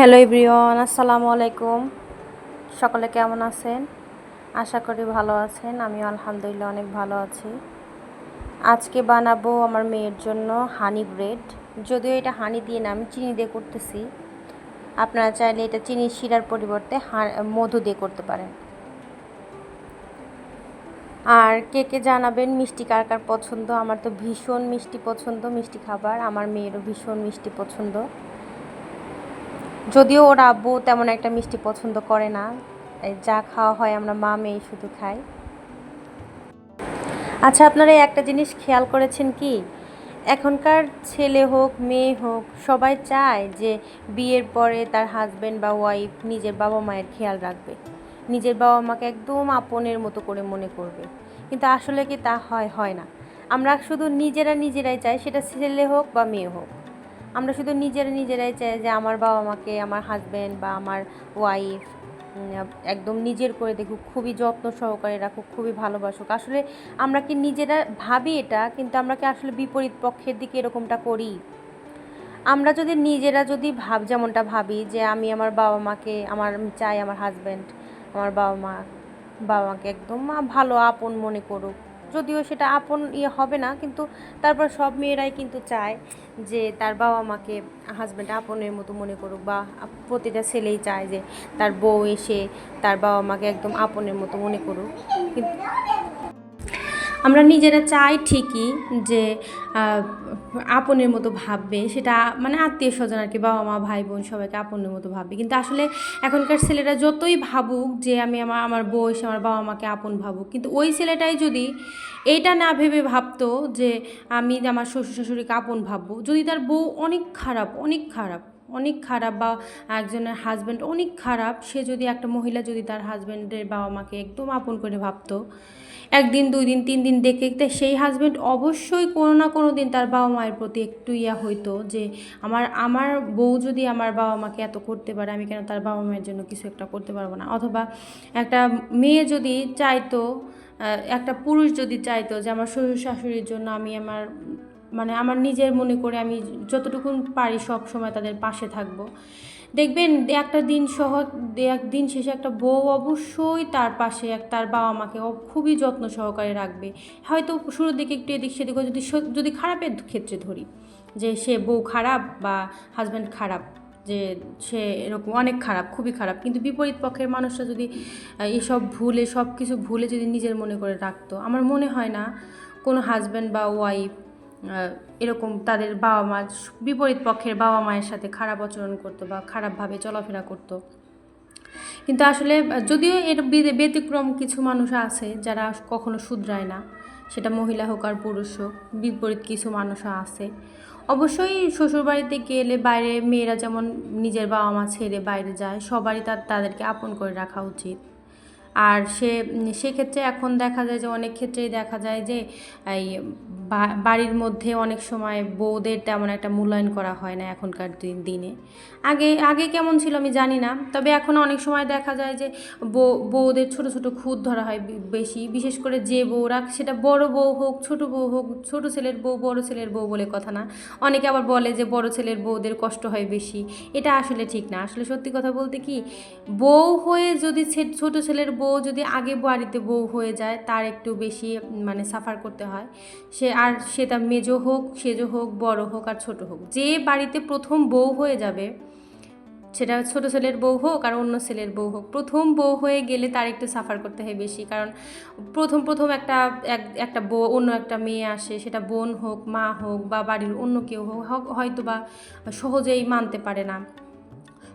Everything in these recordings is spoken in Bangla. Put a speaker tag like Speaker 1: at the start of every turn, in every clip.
Speaker 1: হ্যালো এভরিওয়ান, আসসালামু আলাইকুম। সকলে কেমন আছেন? আশা করি ভালো আছেন আমি আলহামদুলিল্লাহ অনেক ভালো আছি। আজকে বানাবো আমার মেয়ের জন্য হানি ব্রেড যদিও এটা হানি দিয়ে না, আমি চিনি দিয়ে করতেছি। আপনারা চাইলে এটা চিনি শিরার পরিবর্তে মধু দিয়ে করতে পারেন। আর কে কে জানাবেন মিষ্টি কার কার পছন্দ? আমার তো ভীষণ মিষ্টি পছন্দ, মিষ্টি খাবার। আমার মেয়েরও ভীষণ মিষ্টি পছন্দ। যদিও ওর আব্বু তেমন একটা মিষ্টি পছন্দ করে না। যা খাওয়া হয় আমরা মা মেয়ে শুধু খাই। আচ্ছা আপনারা একটা জিনিস খেয়াল করেছেন কি? এখনকার ছেলে হোক, মেয়ে হোক, সবাই চায় যে বিয়ের পরে তার হাজব্যান্ড বা ওয়াইফ নিজের বাবা মায়ের খেয়াল রাখবে। নিজের বাবা মাকে একদম আপনের মতো করে মনে করবে। কিন্তু আসলে কি তা হয় হয় না। আমরা শুধু নিজেরা নিজেরাই চাই সেটা ছেলে হোক বা মেয়ে হোক। আমরা শুধু নিজেরা নিজেরাই চাই যে আমার বাবা মাকে, আমার হাজব্যান্ড বা আমার ওয়াইফ একদম নিজের করে দেখুক, খুবই যত্ন সহকারে রাখুক, খুবই ভালোবাসুক। আসলে আমরা কি নিজেরা ভাবি এটা, কিন্তু আমরা কি আসলে বিপরীত পক্ষের দিকে এরকমটা করি? আমরা যদি নিজেরা যদি ভাব, যেমনটা ভাবি যে আমি আমার বাবা মাকে, আমার চাই আমার হাজব্যান্ড আমার বাবা মা, বাবা মাকে একদম ভালো আপন মনে করুক। যদিও সেটা আপন ইয়ে হবে না, কিন্তু তারপর সব মেয়েরাই কিন্তু চায় যে তার বাবা মাকে হাজব্যান্ড আপনের মতো মনে করুক বা প্রতিটা ছেলেই চায় যে তার বউ এসে তার বাবা মাকে একদম আপনের মতো মনে করুক। কিন্তু আমরা নিজেরা চাই ঠিকই যে আপনের মতো ভাববে। সেটা মানে আত্মীয় স্বজন আর কি, বাবা মা, ভাই বোন সবাইকে আপনের মতো ভাববে। কিন্তু আসলে এখনকার ছেলেরা যতই ভাবুক যে, আমি আমার আমার বউ এসে আমার বাবা মাকে আপন ভাবুক, কিন্তু ওই ছেলেটাই যদি এইটা না ভেবে ভাবতো যে, আমি আমার শ্বশুর শাশুড়িকে আপন ভাববো, যদি তার বউ অনেক খারাপ অনেক খারাপ অনেক খারাপ বা একজনের হাজব্যান্ড অনেক খারাপ, সে যদি একটা মহিলা যদি তার হাজব্যান্ডের বাবা মাকে একদম আপন করে ভাবতো, একদিন দুই দিন তিন দিন দেখে দেখতে সেই হাজব্যান্ড অবশ্যই কোনো না কোনো দিন তার বাবা মায়ের প্রতি একটু ইয়া হইতো যে, আমার আমার বউ যদি আমার বাবা মাকে এত করতে পারে, আমি কেন তার বাবা মায়ের জন্য কিছু একটা করতে পারব না? অথবা একটা মেয়ে যদি চাইতো একটা পুরুষ যদি চাইতো যে, আমার শ্বশুর শাশুড়ির জন্য আমি আমার মানে আমার নিজের মনে করে আমি যতটুকু পারি সব সময় তাদের পাশে থাকব। দেখবেন একটা দিন সহ একদিন শেষে একটা বউ অবশ্যই তার পাশে, এক তার বাবা মাকে খুবই যত্ন সহকারে রাখবে। হয়তো শুরুর দিকে একটু এদিক সেদিক যদি যদি খারাপের ক্ষেত্রে ধরি, যে সে বউ খারাপ বা হাজব্যান্ড খারাপ, যে সে এরকম অনেক খারাপ, খুবই খারাপ, কিন্তু বিপরীত পক্ষের মানুষরা যদি এসব ভুলে সব কিছু ভুলে যদি নিজের মনে করে রাখতো, আমার মনে হয় না কোনো হাজব্যান্ড বা ওয়াইফ এরকম তাদের বাবা মা, বিপরীত পক্ষের বাবা মায়ের সাথে খারাপ আচরণ করতো বা খারাপভাবে চলাফেরা করতো। কিন্তু আসলে, যদিও এর ব্যতিক্রম কিছু মানুষ আছে যারা কখনো শুধরায় না, সেটা মহিলা হোক আর পুরুষ হোক, বিপরীত কিছু মানুষও আছে। অবশ্যই শ্বশুরবাড়িতে গেলে বাইরে মেয়েরা যেমন নিজের বাবা মা ছেড়ে বাইরে যায়, সবারই তার তাদেরকে আপন করে রাখা উচিত। আর সে সেক্ষেত্রে এখন দেখা যায় যে অনেক ক্ষেত্রেই দেখা যায় যে এই বাড়ির মধ্যে অনেক সময় বউদের তেমন একটা মূল্যায়ন করা হয় না এখনকার দিন- আগে আগে কেমন ছিল আমি জানি না, তবে এখন অনেক সময় দেখা যায় যে বউ, বউদের ছোট ছোট খুদ ধরা হয় বেশি। বিশেষ করে যে বউরা, সেটা বড় বউ হোক, ছোট বউ হোক, ছোট ছেলের বউ, বড় ছেলের বউ বলে কথা না। অনেকে আবার বলে যে বড় ছেলের বউদের কষ্ট হয় বেশি। এটা আসলে ঠিক না। আসলে সত্যি কথা বলতে কি, বউ হয়ে যদি ছোট ছেলের বউ যদি আগে বাড়িতে বউ হয়ে যায়, তার একটু বেশি মানে সাফার করতে হয়। সে আর সেটা মেজো হোক, সেজো হোক, বড় হোক আর ছোট হোক, যে বাড়িতে প্রথম বউ হয়ে যাবে, সেটা ছোট ছেলের বউ হোক আর অন্য ছেলের বউ হোক, প্রথম বউ হয়ে গেলে তার একটু সাফার করতে হয় বেশি। কারণ প্রথম প্রথম একটা, এক- একটা বউ, অন্য একটা মেয়ে আসে, সেটা বোন হোক, মা হোক বা বাড়ির অন্য কেউ হক- হয়তো বা সহজেই মানতে পারে না।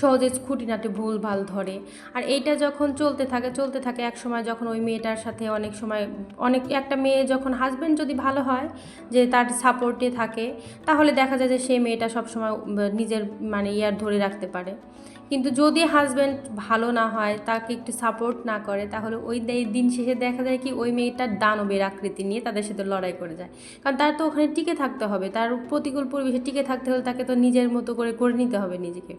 Speaker 1: সহজে খুঁটিনাটি ভুল, ভালো ধরে। আর এইটা যখন চলতে থাকে চলতে থাকে এক সময় যখন ওই মেয়েটার সাথে অনেক সময়, অনেক, একটা মেয়ে যখন হাজব্যান্ড যদি ভালো হয়, যে তার সাপোর্টে থাকে, তাহলে দেখা যায় যে সেই মেয়েটা সবসময় নিজের মানে ইয়ার ধরে রাখতে পারে। কিন্তু যদি হাজব্যান্ড ভালো না হয়, তাকে একটু সাপোর্ট না করে, তাহলে ওই দিন শেষে দেখা যায় কি ওই মেয়েটার দানবের আকৃতি নিয়ে তাদের সাথে লড়াই করে যায়। কারণ তার তো ওখানে টিকে থাকতে হবে, তার প্রতিকূল পরিবেশে টিকে থাকতে হলে তাকে তো নিজের মতো করে করে নিতে হবে নিজেকে।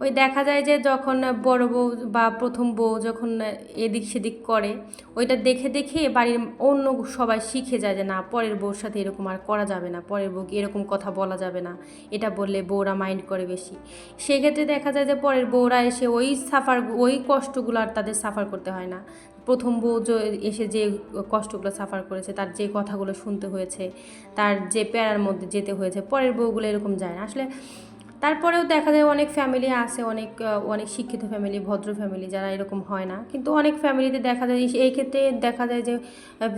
Speaker 1: ওই দেখা যায় যে যখন বড় বউ বা প্রথম বউ যখন এদিক সেদিক করে, ওইটা দেখে দেখে বাড়ির অন্য সবাই শিখে যায় যে না, পরের বউর সাথে এরকম আর করা যাবে না, পরের বউকে এরকম কথা বলা যাবে না, এটা বললে বউরা মাইন্ড করে বেশি। সেক্ষেত্রে দেখা যায় যে পরের বউরা এসে ওই সাফার ওই কষ্টগুলো আর তাদের সাফার করতে হয় না। প্রথম বউ এসে যে কষ্টগুলো সাফার করেছে, তার যে কথাগুলো শুনতে হয়েছে, তার যে প্যারার মধ্যে যেতে হয়েছে, পরের বউগুলো এরকম যায় না। আসলে তারপরেও দেখা যায় অনেক ফ্যামিলি আছে, অনেক অনেক শিক্ষিত ফ্যামিলি ভদ্র ফ্যামিলি যারা এরকম হয় না। কিন্তু অনেক ফ্যামিলিতে দেখা যায়, এই- ক্ষেত্রে দেখা যায় যে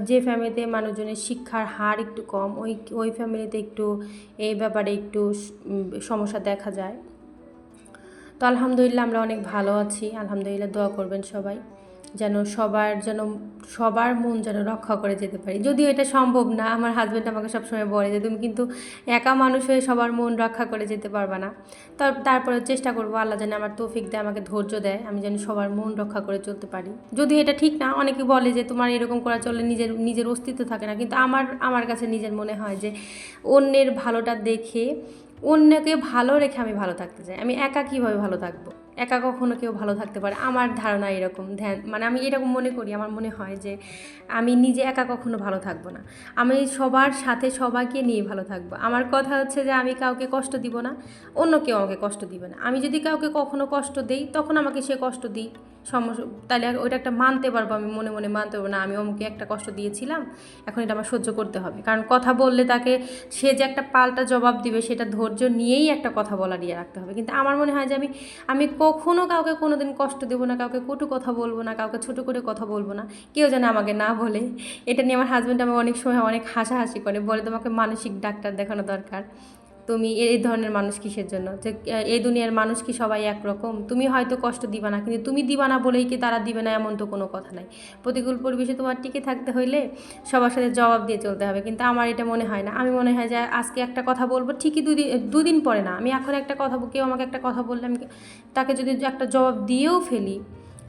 Speaker 1: যে ফ্যামিলিতে মানুষজনের শিক্ষার হার একটু কম, ওই ওই ফ্যামিলিতে একটু এই ব্যাপারে একটু সমস্যা দেখা যায়। তো আলহামদুলিল্লাহ আমরা অনেক ভালো আছি। আলহামদুলিল্লাহ দোয়া করবেন সবাই। যেন সবার যেন, সবার মন যেন রক্ষা করে যেতে পারি। যদিও এটা সম্ভব না, আমার হাজব্যান্ড আমাকে সবসময় বলে যে, তুমি কিন্তু একা মানুষ হয়ে সবার মন রক্ষা করে যেতে পারবে না। তার তারপরে চেষ্টা করব, আল্লাহ যেন আমার তৌফিক দেয়, আমাকে ধৈর্য দেয়, আমি যেন সবার মন রক্ষা করে চলতে পারি। যদিও এটা ঠিক না, অনেকে বলে যে, তোমার এরকম করা চললে নিজের নিজের অস্তিত্ব থাকে না। কিন্তু আমার আমার কাছে নিজের মনে হয় যে, অন্যের ভালোটা দেখে, অন্যকে ভালো রেখে আমি ভালো থাকতে চাই। আমি একা কীভাবে ভালো থাকব? একা কখনো কেউ ভালো থাকতে পারে। আমার ধারণা এরকম। ধ্যান মানে আমি এরকম মনে করি। আমার মনে হয় যে আমি নিজে একা কখনো ভালো থাকব না। আমি সবার সাথে সবাইকে নিয়ে ভালো থাকব। আমার কথা হচ্ছে যে আমি কাউকে কষ্ট দিব না। অন্য কেউ আমাকে কষ্ট দিবে না। আমি যদি কাউকে কখনো কষ্ট দেই, তখন আমাকে সে কষ্ট দিই সমস্যা তাহলে ওইটা একটা মানতে পারব আমি, মনে মনে মানতে পারব না, আমি অমুকে একটা কষ্ট দিয়েছিলাম, এখন এটা আমার সহ্য করতে হবে। কারণ কথা বললে তাকে সে যে একটা পাল্টা জবাব দিবে, সেটা ধৈর্য নিয়েই একটা কথা বলা দিয়ে রাখতে হবে। কিন্তু আমার মনে হয় যে আমি আমি কখনো কাউকে কোনো দিন কষ্ট দেবো না, কাউকে কটু কথা বলব না, কাউকে ছোটো করে কথা বলব না। কেউ যেন আমাকে না বলে। এটা নিয়ে আমার হাজব্যান্ড আমার অনেক সময় অনেক হাসাহাসি করে, বলে তোমাকে মানসিক ডাক্তার দেখানো দরকার। তুমি এই ধরনের মানুষ কিসের জন্য? যে এই দুনিয়ার মানুষ কি সবাই একরকম? তুমি হয়তো কষ্ট দিবা না, কিন্তু তুমি দিবা না বলেই কি তারা দিবে না এমন তো কোনো কথা নাই। প্রতিকূল পরিবেশে তোমার টিকে থাকতে হইলে সবার সাথে জবাব দিয়ে চলতে হবে, কিন্তু আমার এটা মনে হয় না। আমি মনে হয় যে আজকে একটা কথা বলব, ঠিকই দুদিন দুদিন পরে না, আমি এখন একটা কথা কেউ আমাকে একটা কথা বললে আমি তাকে যদি একটা জবাব দিয়েও ফেলি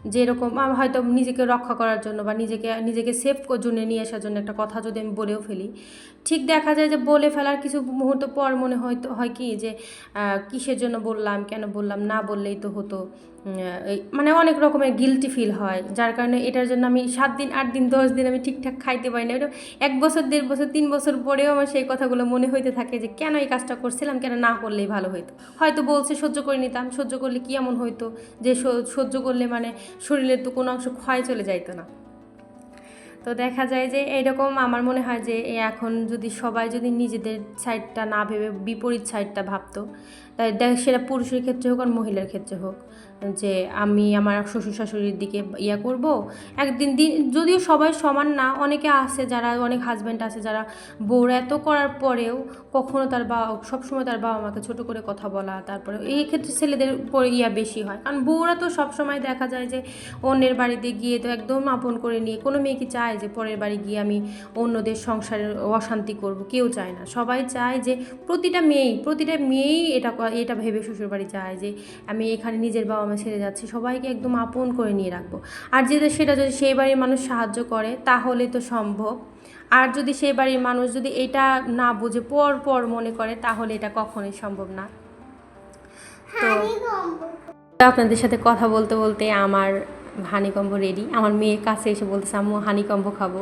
Speaker 1: যেরকম হয়তো নিজেকে রক্ষা করার জন্য বা নিজেকে নিজেকে সেফ জন্য নিয়ে আসার জন্য একটা কথা যদি আমি বলেও ফেলি। ঠিক দেখা যায় যে বলে ফেলার কিছু মুহূর্ত পর মনে হয়তো, হয় কি যে কিসের জন্য বললাম, কেন বললাম, না বললেই তো হতো। মানে অনেক রকমের গিলটি ফিল হয়। যার কারণে এটার জন্য আমি সাত দিন, আট দিন, দশ দিন আমি ঠিকঠাক খাইতে পারি না। এটা এক বছর, দেড় বছর, তিন বছর পরেও আমার সেই কথাগুলো মনে হইতে থাকে যে, কেন এই কাজটা করছিলাম? কেন না করলেই ভালো হইতো? হয়তো বলছে, সহ্য করে নিতাম। সহ্য করলে কি এমন হইতো? যে সহ্য করলে মানে শরীরের তো কোনো অংশ ক্ষয় চলে যাইতো না। তো দেখা যায় যে, এরকম আমার মনে হয় যে এখন যদি সবাই যদি নিজেদের সাইডটা না ভেবে বিপরীত সাইডটা ভাবতো সেটা পুরুষের ক্ষেত্রে হোক আর মহিলার ক্ষেত্রে হোক, যে আমি আমার শ্বশুর শাশুড়ির দিকে ইয়া করব। একদিন দিন, যদিও সবাই সমান না, অনেকে আছে যারা, অনেক হাজব্যান্ড আছে যারা বউরা এত করার পরেও কখনো তার বাবা, সবসময় তার বাবা মাকে ছোটো করে কথা বলা, তারপরে এই ক্ষেত্রে ছেলেদের উপরে ইয়া বেশি হয়। কারণ বউরা তো সবসময় দেখা যায় যে অন্যের বাড়িতে গিয়ে তো একদম আপন করে নিয়ে, কোনো মেয়ে কি চায় যে পরের বাড়ি গিয়ে আমি অন্যদের সংসারের অশান্তি করব, কেউ চায় না। সবাই চায় যে প্রতিটা মেয়েই প্রতিটা মেয়েই এটা এটা ভেবে শ্বশুর বাড়ি চায় যে আমি এখানে নিজের বাবা মা ছেড়ে যাচ্ছি সবাইকে একদম আপন করে নিয়ে রাখব। আর যদি সেটা যদি সেই বাড়ির মানুষ সাহায্য করে তাহলে তো সম্ভব। আর যদি সেই বাড়ির মানুষ যদি এটা না বুঝে পর পর মনে করে তাহলে এটা কখনোই সম্ভব না। তো আপনাদের সাথে কথা বলতে বলতে আমার হানিকম্ব রেডি আমার মেয়ের কাছে এসে বলতেছে আম্মু হানিকম্ব খাব।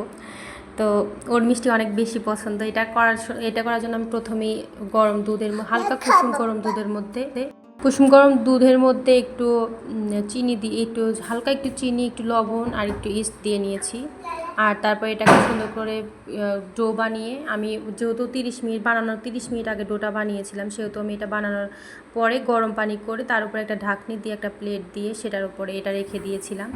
Speaker 1: তো ওর মিষ্টি অনেক বেশি পছন্দ। এটা করার এটা করার জন্য আমি প্রথমেই গরম দুধের হালকা কুসুম গরম দুধের মধ্যে কুসুম গরম দুধের মধ্যে একটু চিনি দিয়ে একটু হালকা একটু চিনি, একটু লবণ আর একটু ইস্ট দিয়ে নিয়েছি। আর তারপরে এটাকে সুন্দর করে ডো বানিয়ে আমি যেহেতু তিরিশ মিনিট বানানোর, তিরিশ মিনিট আগে ডোটা বানিয়েছিলাম, সেহেতু আমি এটা বানানোর পরে গরম পানি করে তার উপরে একটা ঢাকনি দিয়ে একটা প্লেট দিয়ে সেটার উপরে এটা রেখে দিয়েছিলাম।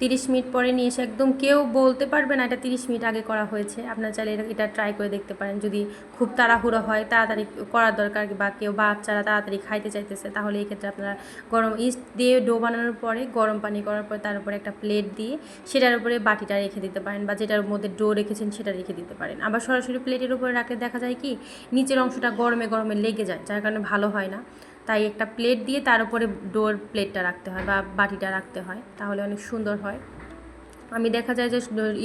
Speaker 1: তিরিশ মিনিট পরে নিয়ে এসে একদম কেউ বলতে পারবে না এটা তিরিশ মিনিট আগে করা হয়েছে। আপনার চাইলে এটা- ট্রাই করে দেখতে পারেন। যদি খুব তাড়াহুড়ো হয়, তাড়াতাড়ি করার দরকার বা কেউ বাচ্চারা তাড়াতাড়ি খাইতে চাইতেছে, তাহলে এই ক্ষেত্রে আপনারা গরম ইস্ট দিয়ে ডো বানানোর পরে, গরম পানি করার পরে তার উপরে একটা প্লেট দিয়ে সেটার উপরে বাটিটা রেখে দিতে পারেন বা যেটার মধ্যে ডো রেখেছেন সেটা রেখে দিতে পারেন। আবার সরাসরি প্লেটের উপরে রাখলে দেখা যায় কি, নিচের অংশটা গরমে গরমে লেগে যায়, যার কারণে ভালো হয় না। তাই একটা প্লেট দিয়ে তার উপরে ডোর প্লেটটা রাখতে হয় বা বাটিটা রাখতে হয়, তাহলে অনেক সুন্দর হয়। আমি দেখা যায় যে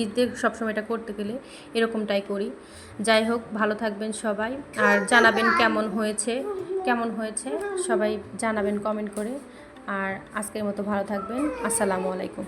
Speaker 1: ঈদে সবসময় এটা করতে গেলে এরকমটাই করি। যাই হোক, ভালো থাকবেন সবাই। আর জানাবেন কেমন হয়েছে কেমন হয়েছে, সবাই জানাবেন কমেন্ট করে। আর আজকের মতো ভালো থাকবেন। আসসালামু আলাইকুম।